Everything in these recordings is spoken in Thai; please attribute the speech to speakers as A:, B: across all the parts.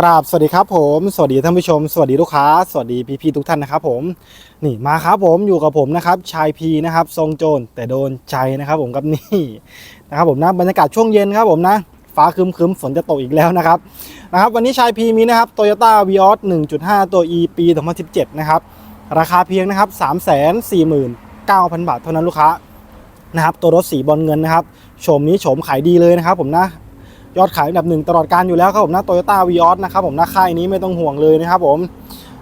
A: กราบสวัสดีครับผมสวัสดีท่านผู้ชม สวัสดีลูกค้า สวัสดีพี่ๆทุกท่านนะครับผมนี่มาครับผมอยู่กับผมนะครับชายพีนะครับทรงโจรแต่โดนใจนะครับผมกับนี่นะครับผมนะบรรยากาศช่วงเย็นครับผมนะฟ้าครึมๆฝนจะตกอีกแล้วนะครับนะครับ วันนี้ชายพีมีนะครับ Toyota v ีออส1.5 ตัว E ปี 2017 นะครับ ราคาเพียงนะครับ 349,000 บาทเท่านั้นลูกค้านะครับตัวรถสีบอลเงินนะครับโฉมนี้โฉมขายดีเลยนะครับผมนะ ยอดขายอันดับหนึ่งตลอดการอยู่แล้วครับผมนะโตโยต้าวีออสนะครับผมนะค่ายนี้ไม่ต้องห่วงเลยนะครับผม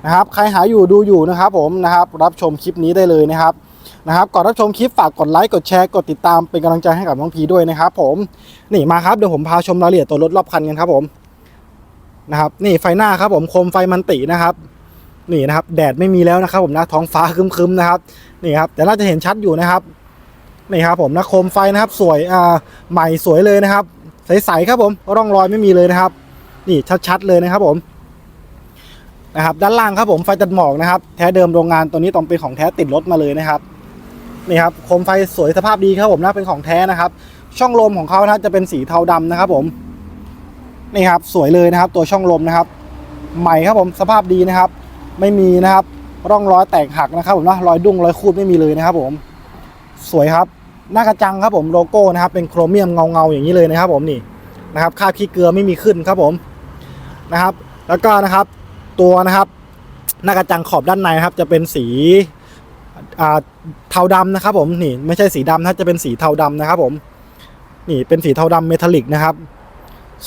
A: นะครับใครหาอยู่ดูอยู่นะครับผมนะครับรับชมคลิปนี้ได้เลยนะครับนะครับก่อนรับชมคลิปฝากกดไลค์กดแชร์กดติดตามเป็นกำลังใจให้กับน้องพีด้วยนะครับผมนี่มาครับเดี๋ยวผมพาชมรายละเอียดตัวรถรอบคันกันครับผมนะครับนี่ไฟหน้าครับผมโคมไฟมันตินะครับนี่นะครับแดดไม่มีแล้วนะครับผมนะท้องฟ้าคึมๆนะครับนี่ครับแต่น่าจะเห็นชัดอยู่นะครับนี่ครับผมนะโคมไฟนะครับสวยอ่าใหม่สวยเลยนะครับ ใสๆครับผมร่องรอยไม่มีเลยนะครับ นี่ชัดๆเลยนะครับผมนะครับ ด้านล่างครับผมไฟตัดหมอกนะครับ แท้เดิมโรงงานตัวนี้ต้องเป็นของแท้ติดรถมาเลยนะครับนี่ครับโคมไฟสวยสภาพดีครับผมนะเป็นของแท้นะครับ ช่องลมของเขานะจะเป็นสีเทาดำนะครับ ผมนี่ครับสวยเลยนะครับ ตัวช่องลมนะครับ ใหม่ครับผมสภาพดีนะครับ ไม่มีนะครับ ร่องรอยแตกหักนะครับผมนะรอยดุ้งรอยคูดไม่มีเลยนะครับ ผม สวยครับ หน้ากระจังครับผมโลโก้นะครับเป็นโครเมียมเงาๆอย่างนี้เลยนะครับ ผมนี่นะครับค่าบขี้เกลือไม่มีขึ้นครับผมนะครับ แล้วก็นะครับตัวนะครับ หน้ากระจังขอบด้านในครับ จะเป็นสีเทาดำนะครับ ผมนี่ไม่ใช่สีดำนะจะเป็นสีเทาดำนะครับ ผมนี่เป็นสีเทาดำเมทัลลิกนะครับ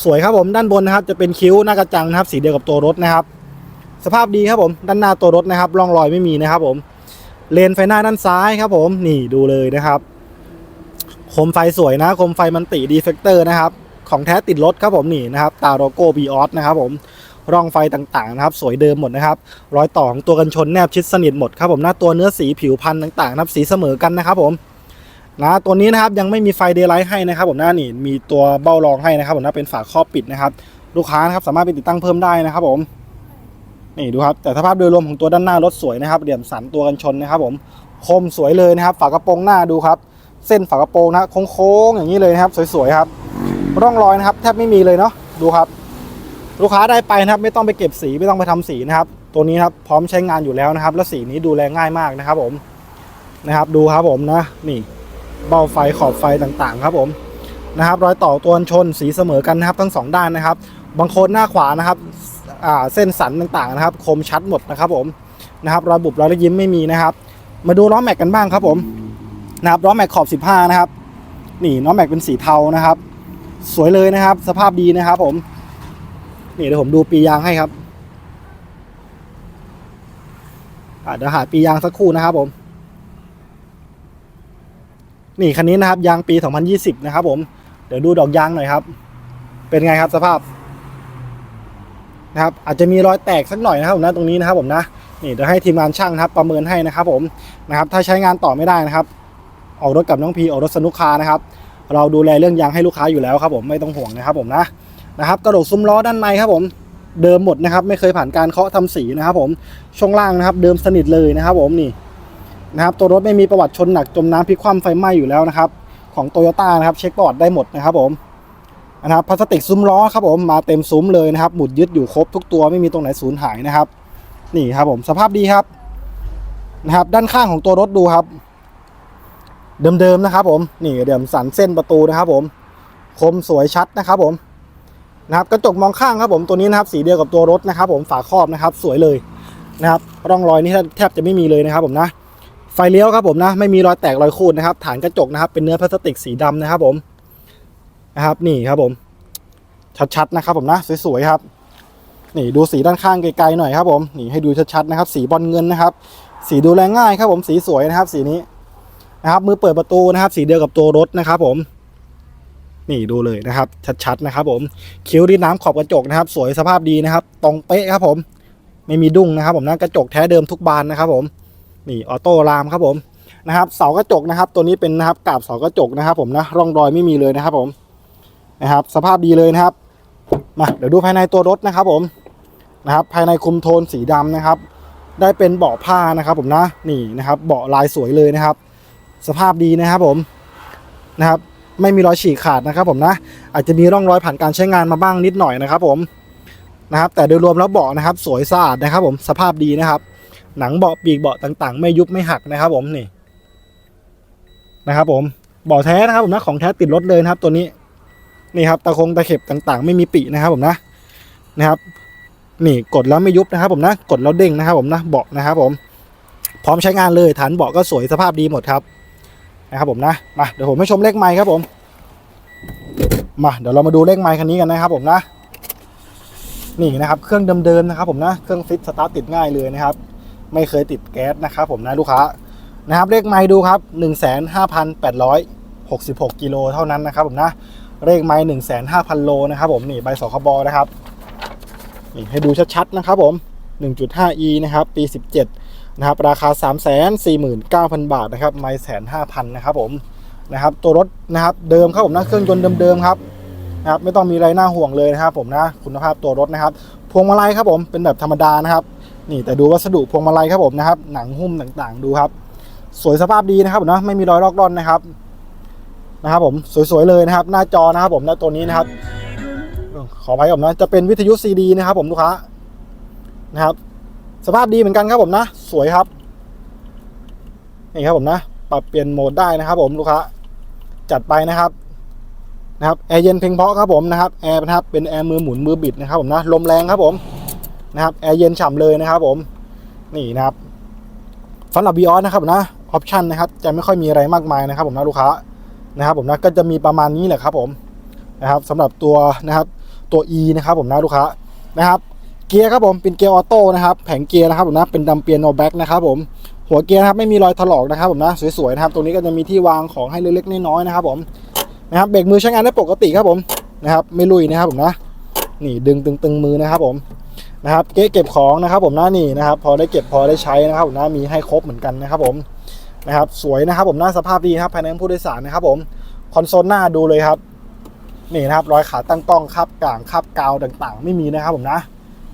A: สวยครับผมด้านบนนะครับ จะเป็นคิ้วหน้ากระจังนะครับ สีเดียวกับตัวรถนะครับ สภาพดีครับผม ด้านหน้าตัวรถนะครับร่องรอยไม่มีนะครับ ผมเลนไฟหน้าด้านซ้ายครับ ผมนี่ดูเลยนะครับ คมไฟสวยนะ คมไฟมันติดีเฟกเตอร์นะครับ ของแท้ติดรถครับผมนี่นะครับ ตาโลโก้บีออสนะครับผมร่องไฟต่างๆนะครับ สวยเดิมหมดนะครับ รอยต่อของตัวกันชนแนบชิดสนิทหมดครับผมหน้าตัวเนื้อสีผิวพันธุ์ต่างๆนะครับ สีเสมอกันนะครับผมนะตัวนี้นะครับยังไม่มีไฟเดย์ไลท์ให้นะครับผมหน้านี่มีตัวเบ้ารองให้นะครับผมหน้าเป็นฝาครอบปิดนะครับ ลูกค้านะครับสามารถไปติดตั้งเพิ่มได้นะครับผมนี่ดูครับแต่สภาพโดยรวมของตัวด้านหน้ารถสวยนะครับเหลี่ยมสันตัวกันชนนะครับ ผมคมสวยเลยนะครับ ฝากระโปรงหน้าดูครับ เส้นฝากระโปรงนะโค้งๆอย่างนี้เลยนะครับ สวยๆครับ ร่องรอยนะครับแทบไม่มีเลยเนาะดูครับ ลูกค้าได้ไปนะครับ ไม่ต้องไปเก็บสีไม่ต้องไปทำสีนะครับ ตัวนี้ครับพร้อมใช้งานอยู่แล้วนะครับ แล้วสีนี้ดูแลง่ายมากนะครับ ผมนะครับ ดูครับผมนะนี่เบ้าไฟขอบไฟต่างๆ ครับผมนะครับ รอยต่อตัวชนสีเสมอกันนะครับ ทั้งสองด้านนะครับ บางโคนหน้าขวานะครับเส้นสันต่างๆนะครับ คมชัดหมดนะครับ ผมนะครับรอยบุบรอยยิ้มไม่มีนะครับ มาดูล้อแม็กกันบ้างครับผม นะครับล้อแม็กขอบ 15 นะครับ นี่ล้อแม็กเป็นสีเทานะครับ สวยเลยนะครับ สภาพดีนะครับ ผม นี่เดี๋ยวผมดูปียางให้ครับอะเดี๋ยวหาปียางสักครู่นะครับ ผม นี่คันนี้นะครับ ยางปี 2020 นะครับ ผม เดี๋ยวดูดอกยางหน่อยครับ เป็นไงครับสภาพนะครับอาจจะมีรอยแตกสักหน่อยนะครับผมนะตรงนี้นะครับผมนะนี่เดี๋ยวให้ทีมงานช่างนะครับ ประเมินให้นะครับ ผมนะครับ ถ้าใช้งานต่อไม่ได้นะครับ ออกรถกับน้องพีออกรถสนุกคานะครับเราดูแลเรื่องยางให้ลูกค้าอยู่แล้วครับผมไม่ต้องห่วงนะครับผมนะนะครับกระโหลกซุ้มล้อด้านในครับผมเดิมหมดนะครับ ไม่เคยผ่านการเคาะทำสีนะครับผมช่วงล่างนะครับเดิมสนิทเลยนะครับผมนี่นะครับตัวรถไม่มีประวัติชนหนักจมน้ำพลิกคว่ำไฟไหม้อยู่แล้วนะครับของโตโยต้านะครับเช็คบอร์ดได้หมดนะครับผมนะครับพลาสติกซุ้มล้อครับผมมาเต็มซุ้มเลยนะครับหมุดยึดอยู่ครบทุกตัวไม่มีตรงไหนสูญหายนะครับ นี่ครับผมสภาพดีครับนะครับ ด้านข้างของตัวรถดูครับ เดิมๆนะครับผมนี่เดิมสันเส้นประตูนะครับผมคมสวยชัดนะครับผมนะครับกระจกมองข้างครับผมตัวนี้นะครับสีเดียวกับตัวรถนะครับ ผมฝาครอบนะครับสวยเลยนะครับร่องรอยนี่แทบจะไม่มีเลยนะครับผมนะไฟเลี้ยวครับผมนะไม่มีรอยแตกรอยคูดนะครับ ฐานกระจกนะครับเป็นเนื้อพลาสติกสีดำนะครับผมนะครับนี่ครับผมชัดๆนะครับผมนะสวยๆครับนี่ดูสีด้านข้างไกลๆหน่อยครับผมนี่ให้ดูชัดๆนะครับ สีบอลเงินนะครับ สีดูแลง่ายครับผมสีสวยนะครับ สีนี้ นะครับ มือเปิดประตูนะครับ สีเดียวกับตัวรถนะครับ ผม นี่ดูเลยนะครับ ชัดๆนะครับ ผม คิ้วรีน้ำขอบกระจกนะครับ สวยสภาพดีนะครับ ตรงเป๊ะครับ ผม ไม่มีดุ้งนะครับ ผมนะกระจกแท้เดิมทุกบานนะครับ ผม นี่ออโต้รามครับ ผมนะครับเสากระจกนะครับ ตัวนี้เป็นนะครับกาบเสากระจกนะครับ ผมนะร่องรอยไม่มีเลยนะครับ ผมนะครับ สภาพดีเลยนะครับมาเดี๋ยวดูภายในตัวรถนะครับ ผมนะครับ ภายในคุมโทนสีดำนะครับ ได้เป็นเบาะผ้านะครับ ผมนะนี่นะครับ เบาะลายสวยเลยนะครับ สภาพดีนะครับผมนะครับ ไม่มีรอยฉีกขาดนะครับ ผมนะ อาจจะมีร่องรอยผ่านการใช้งานมาบ้างนิดหน่อยนะครับ ผมนะครับ แต่โดยรวมแล้วเบาะนะครับ สวยสะอาดนะครับ ผมสภาพดีนะครับ หนังเบาะปีกเบาะต่าง ๆ ไม่ยุบไม่หักนะครับ ผมนี่นะครับผมเบาะแท้นะครับผมนะของแท้ติดรถเลยนะครับ ตัวนี้นี่ครับตะคงตะเข็บต่างๆ ไม่มีปีนะครับ ผมนะนะครับ นี่กดแล้วไม่ยุบนะครับ ผมนะ กดแล้วเด้งนะครับ ผมนะเบาะนะครับ ผม พร้อมใช้งานเลยฐานเบาะก็สวยสภาพดีหมดครับ นะครับผมนะมาเดี๋ยวผมให้ชมเลขไมค์ครับผมมาเดี๋ยวเรามาดูเลขไมค์คันนี้กันนะครับผมนะนี่นะครับเครื่องเดิมๆนะครับผมนะเครื่องฟิตสตาร์ทติดง่ายเลยนะครับ ไม่เคยติดแก๊สนะครับผมนะลูกค้านะครับเลขไมค์ดูครับ 1 5 8 6 6กิโลเท่านั้นนะครับผมนะเลขไมค์1 5 0 0 0โลนะครับผมนี่ใบสคบนะครับนี่ให้ดูชัดๆนะครับผม 1.5e นะครับปี 17 นะครับราคา 349,000 บาทนะครับไมค์แสนห้าพันนะครับผมนะครับตัวรถนะครับเดิมครับผมนะเครื่องยนต์เดิมๆครับนะครับไม่ต้องมีอะไรน่าห่วงเลยนะครับผมนะคุณภาพตัวรถนะครับ พวงมาลัยครับผมเป็นแบบธรรมดานะครับ นี่แต่ดูวัสดุพวงมาลัยครับผมนะครับ หนังหุ้มต่างๆ ดูครับ สวยสภาพดีนะครับผมนะไม่มีรอยลอกร่อนนะครับนะครับผมสวยๆเลยนะครับ หน้าจอนะครับผมนะตัวนี้นะครับขออภัยผมนะจะเป็นวิทยุซีดีนะครับผมลูกค้านะครับ สภาพดีเหมือนกันครับผมนะ สวยครับนี่ครับผมนะ ปรับเปลี่ยนโหมดได้นะครับ ผมลูกค้าจัดไปนะครับนะครับแอร์เย็นเพียงเพราะครับผมนะครับแอร์นะครับเป็นแอร์มือหมุนมือบิดนะครับผมนะลมแรงครับผมนะครับแอร์เย็นฉ่ำเลยนะครับ ผมนี่นะครับสำหรับ v ีออนะครับนะออปชันนะครับจะไม่ค่อยมีอะไรมากมายนะครับ ผมนะลูกค้านะครับ ผมนะก็จะมีประมาณนี้แหละครับ ผมนะครับสำหรับตัวนะครับตัว E นะครับ ผมนะลูกค้านะครับ เกียร์ครับผมเป็นเกียร์ออโต้นะครับแผงเกียร์นะครับผมนะเป็นดัมเปียโนแบ็กนะครับผมหัวเกียร์นะครับไม่มีรอยถลอกนะครับผมนะสวยๆนะครับตรงนี้ก็จะมีที่วางของให้เล็กๆน้อยๆนะครับผมนะครับเบรกมือใช้งานได้ปกติครับผมนะครับไม่ลุยนะครับผมนะนี่ดึงตึงๆมือนะครับผมนะครับเก๊เก็บของนะครับผมนะนี่นะครับพอได้เก็บพอได้ใช้นะครับผมนะมีให้ครบเหมือนกันนะครับผมนะครับสวยนะครับผมหน้าสภาพดีครับภายในผู้โดยสารนะครับผมคอนโซลหน้าดูเลยครับนี่นะครับรอยขาตั้งกล้องคาบกลางคาบกาวต่างๆ ไม่มีนะครับผมนะ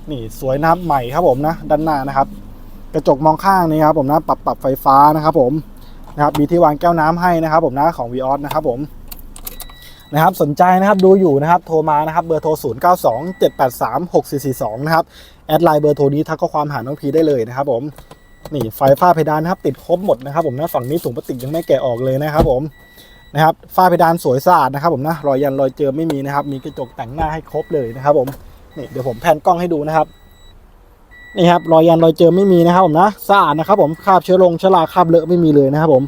A: นี่สวยนะครับใหม่ครับผมนะด้านหน้านะครับ กระจกมองข้างนี่ครับผมนะปรับปรับไฟฟ้านะครับผมนะครับมีที่วางแก้วน้ำให้นะครับผมนะของ v ีออสนะครับผมนะครับสนใจนะครับดูอยู่นะครับโทรมานะครับเบอร์โทร 0 9 2 7 8 3 6 4 4 2 นะครับ แอดไลน์เบอร์โทรนี้ทักข้อความหาน้องพีได้เลยนะครับผมนี่ไฟฝ้าเพดานนะครับติดครบหมดนะครับผมนะฝั่งนี้ถุงพลาสติกยังไม่แกะออกเลยนะครับผมนะครับฝ้าเพดานสวยสะอาดนะครับผมนะรอยยันรอยเจิมไม่มีนะครับ มีกระจกแต่งหน้าให้ครบเลยนะครับผม นี่เดี๋ยวผมแพนกล้องให้ดูนะครับนี่ครับรอยยันรอยเจิมไม่มีนะครับผมนะสะอาดนะครับ ผมคราบเชื้อลงเชื้อราคราบเลอะไม่มีเลยนะครับ ผม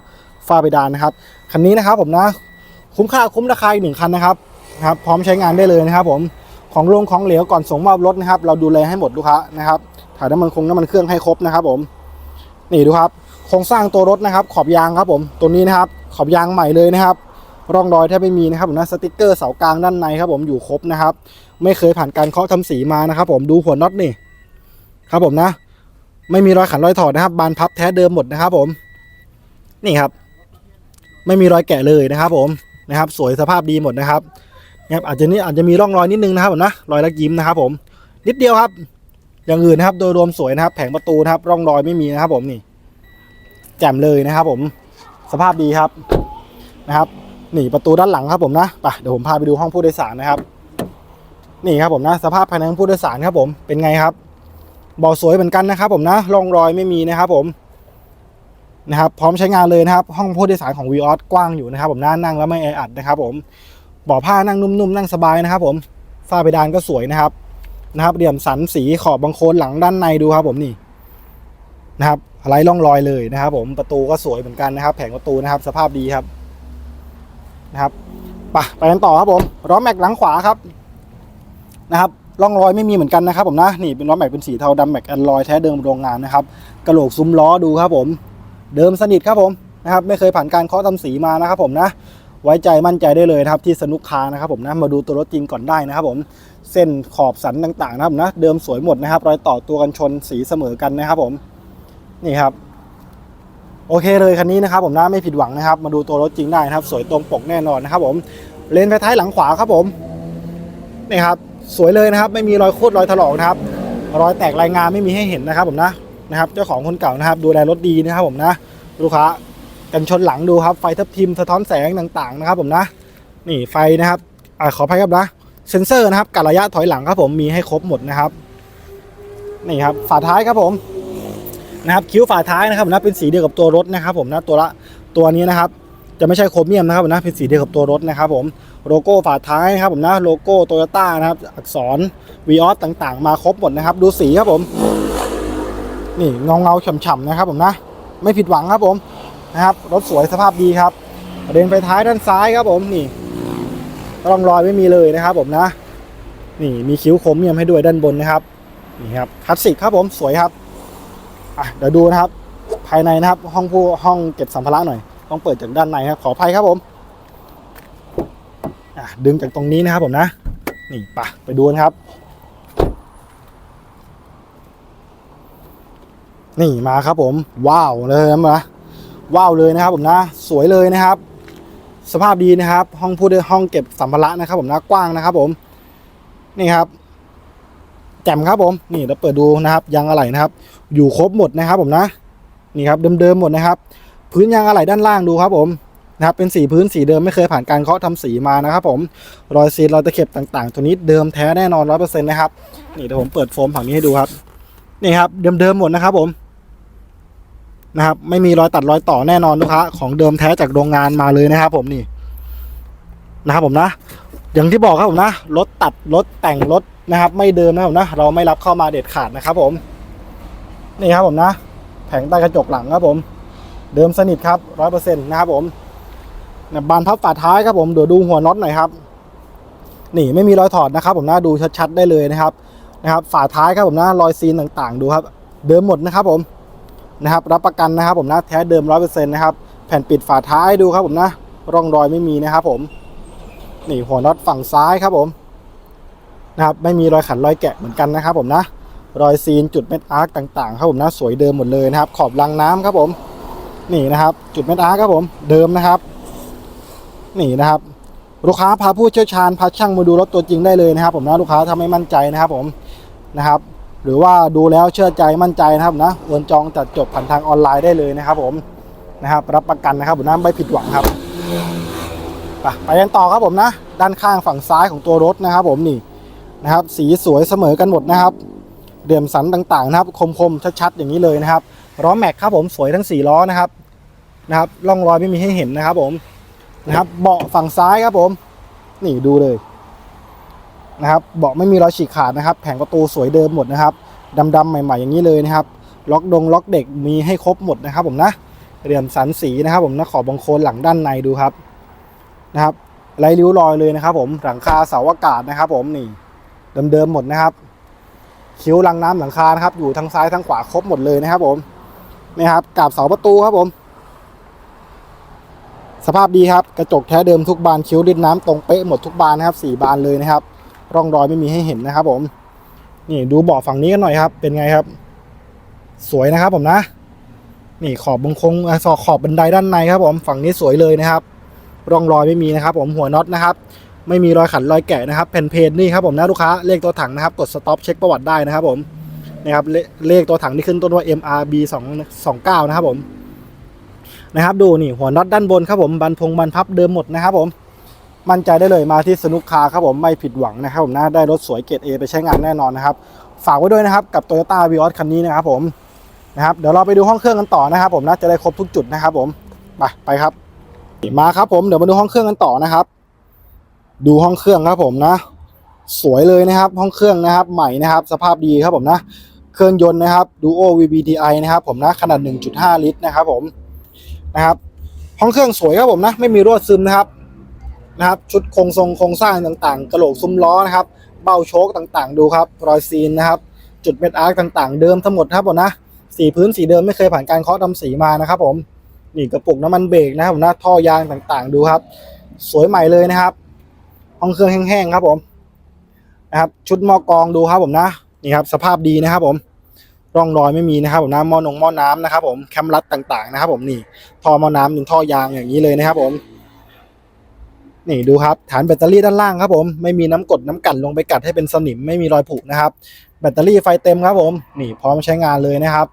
A: ฝ้าเพดานนะครับคันนี้นะครับ ผมนะคุ้มค่าคุ้มราคาอีกหนึ่งคันนะครับครับ พร้อมใช้งานได้เลยนะครับ ผมของลงของเหลวก่อนส่งมอบรถนะครับ เราดูแลให้หมดลูกค้านะครับถ่ายน้ำมันคงน้ำมันเครื่องให้ครบนะครับ ผมนี่ดูครับโครงสร้างตัวรถนะครับ ขอบยางครับ ผมตัวนี้นะครับ ขอบยางใหม่เลยนะครับ ร่องรอยแทบไม่มีนะครับผมนะสติกเกอร์เสากลางด้านในครับผมอยู่ครบนะครับ ไม่เคยผ่านการเคาะทำสีมานะครับ ผมดูหัวน็อตนี่ครับผมนะ ไม่มีรอยขันรอยถอดนะครับ บานพับแท้เดิมหมดนะครับ ผม นี่ครับ ไม่มีรอยแกะเลยนะครับ ผมนะครับ สวยสภาพดีหมดนะครับนะครับอาจจะนี่อาจจะมีร่องรอยนิดนึงนะครับผมนะรอยลักยิ้มนะครับ ผม นิดเดียวครับ อย่างอื่นนะครับ โดยรวมสวยนะครับ แผงประตูนะครับ ร่องรอยไม่มีนะครับ ผมนี่ แจ่มเลยนะครับ ผม สภาพดีครับนะครับ นี่ประตูด้านหลังครับผมนะไปเดี๋ยวผมพาไปดูห้องผู้โดยสารนะครับ นี่ครับผมนะ สภาพภายในห้องผู้โดยสารครับผมเป็นไงครับเบาะสวยเหมือนกันนะครับ ผมนะร่องรอยไม่มีนะครับ ผมนะครับ พร้อมใช้งานเลยนะครับ ห้องผู้โดยสารของ v ีออสกว้างอยู่นะครับ ผมน่านั่งแล้วไม่แออัดนะครับ ผมเบาะผ้านั่งนุ่มๆนั่งสบายนะครับ ผมฝ้าเพดานก็สวยนะครับนะครับเหลี่ยมสันสีขอบบางโคนหลังด้านในดูครับ ผมนี่นะครับอะไรร่องรอยเลยนะครับ ผมประตูก็สวยเหมือนกันนะครับ แผงประตูนะครับ สภาพดีครับ นะครับไปไปกันต่อครับผมล้อแม็กหลังขวาครับนะครับร่องรอยไม่มีเหมือนกันนะครับผมนะนี่เป็นล้อแม็กเป็นสีเทาดำแม็กแอนลอยแท้เดิมโรงงานนะครับกระโหลกซุ้มล้อดูครับผม เดิมสนิทครับผมนะครับไม่เคยผ่านการเคาะทำสีมานะครับผมนะไว้ใจมั่นใจได้เลยนะครับที่สนุกคาร์นะครับผมนะมาดูตัวรถจริงก่อนได้นะครับผมเส้นขอบสันต่างๆนะครับนะเดิมสวยหมดนะครับ รอยต่อตัวกันชนสีเสมอกันนะครับผมนี่ครับ โอเคเลยคันนี้นะครับผมนะไม่ผิดหวังนะครับ มาดูตัวรถจริงได้นะครับ สวยตรงปกแน่นอนนะครับผมเลนไฟท้ายหลังขวาครับผมนี่ครับสวยเลยนะครับ ไม่มีรอยโคตรรอยถลอกนะครับ รอยแตกรายงานไม่มีให้เห็นนะครับผมนะนะครับ เจ้าของคนเก่านะครับ ดูแลรถดีนะครับผมนะลูกค้ากันชนหลังดูครับไฟทับทิมสะท้อนแสงต่างๆนะครับผมนะ นี่ไฟนะครับอขออภัยครับนะเซ็นเซอร์นะครับกับระยะถอยหลังครับผมมีให้ครบหมดนะครับนี่ครับฝาท้ายครับผม นะครับคิ้วฝาท้ายนะครับนะเป็นสีเดียวกับตัวรถนะครับผมนะตัวละตัวนี้นะครับจะไม่ใช่โครเมียมนะครับนะเป็นสีเดียวกับตัวรถนะครับผมโลโก้ฝาท้ายนะครับผมนะโลโก้โตโยต้านะครับอักษรวีออสต่างๆ มาครบหมดนะครับ ดูสีครับผม นี่เงาเงาฉ่ำๆนะครับผมนะ ไม่ผิดหวังครับผมนะครับรถสวยสภาพดีครับเด็นไฟท้ายด้านซ้ายครับผมนี่ร่องรอยไม่มีเลยนะครับผมนะ นี่มีคิ้วโครเมียมให้ด้วยด้านบนนะครับนี่ครับคลาสสิกครับผมสวยครับ อะเดี๋ยวดูนะครับ ภายในนะครับ ห้องผู้ห้องเก็บสัมภาระหน่อย ต้องเปิดจากด้านในครับ ขออภัยครับผมอะดึงจากตรงนี้นะครับผมนะ นี่ปะไปดูนะครับ นี่มาครับผม ว้าวเลยนะมาว้าวเลยนะครับผมนะ สวยเลยนะครับ สภาพดีนะครับ ห้องผู้ห้องเก็บสัมภาระนะครับ ผมนะกว้างนะครับ ผม นี่ครับ แจ่มครับผม นี่เราเปิดดูนะครับยางอะไหล่นะครับ อยู่ครบหมดนะครับผมนะนี่ครับเดิมๆหมดนะครับ พื้นยางอะไหล่ด้านล่างดูครับผมนะครับเป็นสีพื้นสีเดิมไม่เคยผ่านการเคาะทำสีมานะครับผมรอยซีนรอยตะเข็บต่างๆ ตัวนี้เดิมแท้แน่นอนร้อยเปอร์เซ็นต์นะครับนี่เดี๋ยวผมเปิดโฟมฝั่งนี้ให้ดูครับนี่ครับเดิมๆหมดนะครับผมนะครับไม่มีรอยตัดรอยต่อแน่นอนลูกค้าของเดิมแท้จากโรงงานมาเลยนะครับ ผมนี่นะครับผมนะ อย่างที่บอกครับผมนะรถตัดรถแต่งรถนะครับ ไม่เดิมนะครับผมนะ เราไม่รับเข้ามาเด็ดขาดนะครับผม นี่ครับผมนะ แผงใต้กระจกหลังครับผม เดิมสนิทครับร้อยเปอร์เซ็นต์นะครับผมนะบานพับฝาท้ายครับผมเดี๋ยวดูหัวน็อตหน่อยครับ นี่ไม่มีรอยถอดนะครับผมนะดูชัดๆได้เลยนะครับนะครับฝาท้ายครับผมนะรอยซีนต่างๆ ดูครับ เดิมหมดนะครับผมนะครับรับประกันนะครับผมนะแท้เดิมร้อยเปอร์เซ็นต์นะครับแผ่นปิดฝาท้ายดูครับผมนะ ร่องรอยไม่มีนะครับผมนี่หัวน็อตฝั่งซ้ายครับผมนะครับไม่มีรอยขันรอยแกะเหมือนกันนะครับผมนะ รอยซีนจุดเม็ดอาร์คต่างๆครับผมนะสวยเดิมหมดเลยนะครับ ขอบรางน้ำครับผม นี่นะครับ จุดเม็ดอาร์คครับผมเดิมนะครับ นี่นะครับ ลูกค้าพาผู้เชี่ยวชาญพาช่างมาดูรถตัวจริงได้เลยนะครับ ผมนะลูกค้าถ้าไม่มั่นใจนะครับผมนะครับ หรือว่าดูแล้วเชื่อใจมั่นใจนะครับนะโอนจองจัดจบผ่านทางออนไลน์ได้เลยนะครับ ผมนะครับ รับประกันนะครับผมนะไม่ผิดหวังครับไปไปกันต่อครับผมนะ ด้านข้างฝั่งซ้ายของตัวรถนะครับ ผมนี่นะครับ สีสวยเสมอกันหมดนะครับ เดี่ยมสันต่างๆนะครับคมๆชัดๆอย่างนี้เลยนะครับล้อแม็กครับผมสวยทั้ง4ล้อนะครับนะครับร่องรอยไม่มีให้เห็นนะครับผมนะครับเบาะฝั่งซ้ายครับผม นี่ดูเลยนะครับเบาะไม่มีรอยฉีกขาดนะครับ แผงประตูสวยเดิมหมดนะครับดำๆใหม่ ๆ อย่างนี้เลยนะครับ ล็อกดงล็อกเด็กมีให้ครบหมดนะครับผมนะเดี่ยมสันสีนะครับ ผมนะขอบบางโคนหลังด้านในดูครับนะครับไรริ้วรอยเลยนะครับ ผมหลังคาเสาอากาศนะครับ ผมนี่เดิมๆหมดนะครับ คิ้วรังน้ำหลังคานะครับอยู่ทางซ้ายทางขวาครบหมดเลยนะครับ ผมนี่ครับกับเสาประตูครับผม สภาพดีครับ กระจกแท้เดิมทุกบานคิ้วดินน้ำตรงเป๊ะหมดทุกบานนะครับสี่บานเลยนะครับ ร่องรอยไม่มีให้เห็นนะครับ ผมนี่ดูเบาะฝั่งนี้กันหน่อยครับ เป็นไงครับ สวยนะครับ ผมนะ นี่ขอบบงคงสอขอบบันไดด้านในครับ ผมฝั่งนี้สวยเลยนะครับ ร่องรอยไม่มีนะครับ ผมหัวน็อตนะครับ ไม่มีรอยขันรอยแกะนะครับแผ่นเพจนี่ครับผมนะลูกค้าเลขตัวถังนะครับกดสต็อปเช็คประวัติได้นะครับผมนะครับเลเลขตัวถังที่ขึ้นต้นว่า MRB 2 29นะครับผมนะครับดูนี่หัวน็อตด้านบนครับผมบันพงบันพับเดิมหมดนะครับผมมั่นใจได้เลยมาที่สนุกคาร์ครับผมไม่ผิดหวังนะครับผมนะได้รถสวยเกรด A ไปใช้งานแน่นอนนะครับฝากไว้ด้วยนะครับกับ Toyota v i o s คันนี้นะครับผมนะครับเดี๋ยวเราไปดูห้องเครื่องกันต่อนะครับผมนะจะได้ครบทุกจุดนะครับผมไปไปครับมาครับผมเดี๋ยวมาดูห้องเครื่องกันต่อนะครับ ดูห้องเครื่องครับผมนะ สวยเลยนะครับ ห้องเครื่องนะครับ ใหม่นะครับ สภาพดีครับผมนะ เครื่องยนต์นะครับ Duo VVTi นะครับผมนะ ขนาด 1.5 ลิตรนะครับผมนะครับ ห้องเครื่องสวยครับผมนะ ไม่มีรั่วซึมนะครับนะครับ ชุดโครงทรงโครงสร้างต่างๆ กระโหลกซุ้มล้อนะครับ เบ้าโชคต่างๆ ดูครับ รอยซีนนะครับ จุดเม็ดอาร์คต่างๆ เดิมทั้งหมดครับผมนะ สีพื้นสีเดิมไม่เคยผ่านการเคาะทำสีมานะครับผม นี่กระปุกน้ำมันเบรกนะครับผมนะ ท่อยางต่างๆ ดูครับ สวยใหม่เลยนะครับ ห้องเครื่องแห้งๆครับผมนะครับ ชุดหม้อกองดูครับผมนะนี่ครับ สภาพดีนะครับ ผมร่องรอยไม่มีนะครับผมนะหม้อนงหม้อน้ำนะครับ ผมแคมรัดต่างๆนะครับ ผมนี่ท่อหม้อน้ำเป็นท่อยางอย่างนี้เลยนะครับ ผม นี่ดูครับ ฐานแบตเตอรี่ด้านล่างครับ ผมไม่มีน้ำกดน้ำกั่นลงไปกัดให้เป็นสนิมไม่มีรอยผุนะครับ แบตเตอรี่ไฟเต็มครับ ผม นี่พร้อมใช้งานเลยนะครับ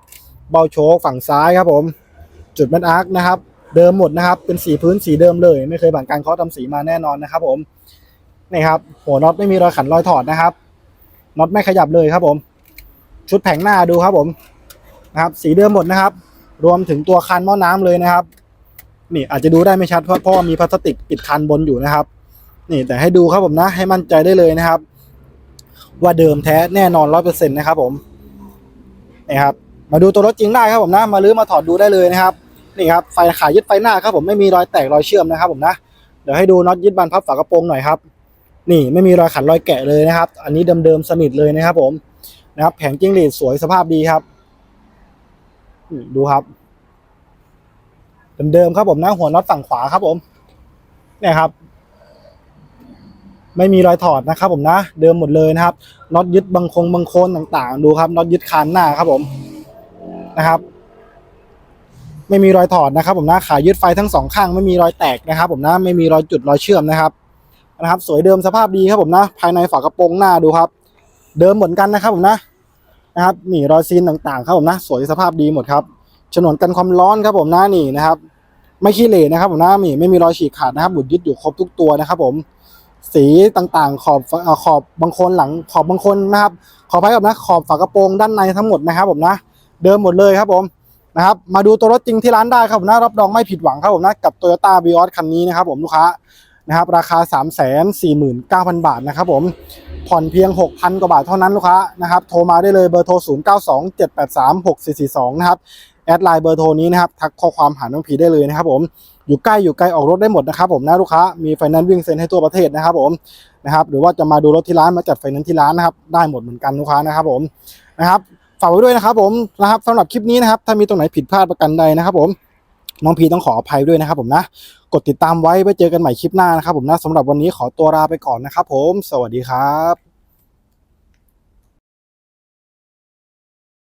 A: เบาโชคฝั่งซ้ายครับ ผม จุดแมนอาร์คนะครับ เดิมหมดนะครับ เป็นสีพื้นสีเดิมเลย ไม่เคยผ่านการเคาะทำสีมาแน่นอนนะครับ ผม นี่ครับหัวน็อตไม่มีรอยขันรอยถอดนะครับน็อตไม่ขยับเลยครับผม ชุดแผงหน้าดูครับผมนะครับสีเดิมหมดนะครับ รวมถึงตัวคันหม้อน้ำเลยนะครับ นี่อาจจะดูได้ไม่ชัดเพราะเพราะว่ามีพลาสติกปิดคันบนอยู่นะครับ นี่แต่ให้ดูครับผมนะ ให้มั่นใจได้เลยนะครับ ว่าเดิมแท้แน่นอนร้อยเปอร์เซ็นต์นะครับผมนี่ครับมาดูตัวรถจริงได้ครับผมนะ มาลื้อมาถอดดูได้เลยนะครับนี่ครับไฟขายยึดไฟหน้าครับผมไม่มีรอยแตกรอยเชื่อมนะครับผมนะเดี๋ยวให้ดูน็อตยึดบานพับฝากระโปรงหน่อยครับ นี่ไม่มีรอยขันรอยแกะเลยนะครับ อันนี้เดิมๆสนิทเลยนะครับ ผมนะครับ แผงจิ้งหรีดสวยสภาพดีครับดูครับเดิมๆครับผมนะหัวน็อตฝั่งขวาครับ ผม เนี่ยครับ ไม่มีรอยถอดนะครับ ผมนะเดิมหมดเลยนะครับน็อตยึดบังคงบังโคนต่างๆ ดูครับน็อตยึดคานหน้าครับ ผมนะครับ ไม่มีรอยถอดนะครับ ผมนะขายึดไฟทั้งสองข้าง ไม่มีรอยแตกนะครับ ผมนะไม่มีรอยจุดรอยเชื่อมนะครับ นะครับ สวยเดิมสภาพดีครับผมนะ ภายในฝากระโปรงหน้าดูครับ เดิมเหมือนกันนะครับผมนะนะครับนี่รอยซีนต่างๆ ครับผมนะ สวยสภาพดีหมดครับฉนวนกันความร้อนครับผมนะนี่นะครับ ไม่ขี้เหร่นะครับผมนะนี่ไม่มีรอยฉีกขาดนะครับบุดยึดอยู่ครบทุกตัวนะครับ ผม สีต่างๆ ขอบขอบบางคนหลังขอบบางคนนะครับ ขออภัยครับนะ ขอบฝากระโปรงด้านในทั้งหมดนะครับ ผมนะ เดิมหมดเลยครับผมนะครับมาดูตัวรถจริงที่ร้านได้ครับผมนะรับรองไม่ผิดหวังครับผมนะกับ Toyota v ีออสคันนี้นะครับผมลูกค้า นะครับราคา 3 4 9 0 0 0 บาทนะครับผมผ่อนเพียง 6,000 กว่าบาทเท่านั้นลูกค้านะครับโทรมาได้เลยเบอร์โทร 0 9 2 7 8 3 6 4 4 2 นะครับแอดไลน์เบอร์โทรนี้นะครับทักข้อความหาน้องพีได้เลยนะครับผมอยู่ใกล้อยู่ไกลออกรถได้หมดนะครับผมนะลูกค้ามีไฟแนนซ์วิ่งเซ็นให้ทั่วประเทศนะครับผมนะครับหรือว่าจะมาดูรถที่ร้านมาจัดไฟแนนซ์ที่ร้านนะครับได้หมดเหมือนกันลูกค้านะครับผมนะครับฝากไว้ด้วยนะครับผมนะครับสำหรับคลิปนี้นะครับถ้ามีตรงไหนผิดพลาดประกันใดนะครับผม น้องพีต้องขออภัยด้วยนะครับผมนะ กดติดตามไว้ไว้เจอกันใหม่คลิปหน้านะครับผมนะสำหรับวันนี้ขอตัวลาไปก่อนนะครับผม สวัสดีครับ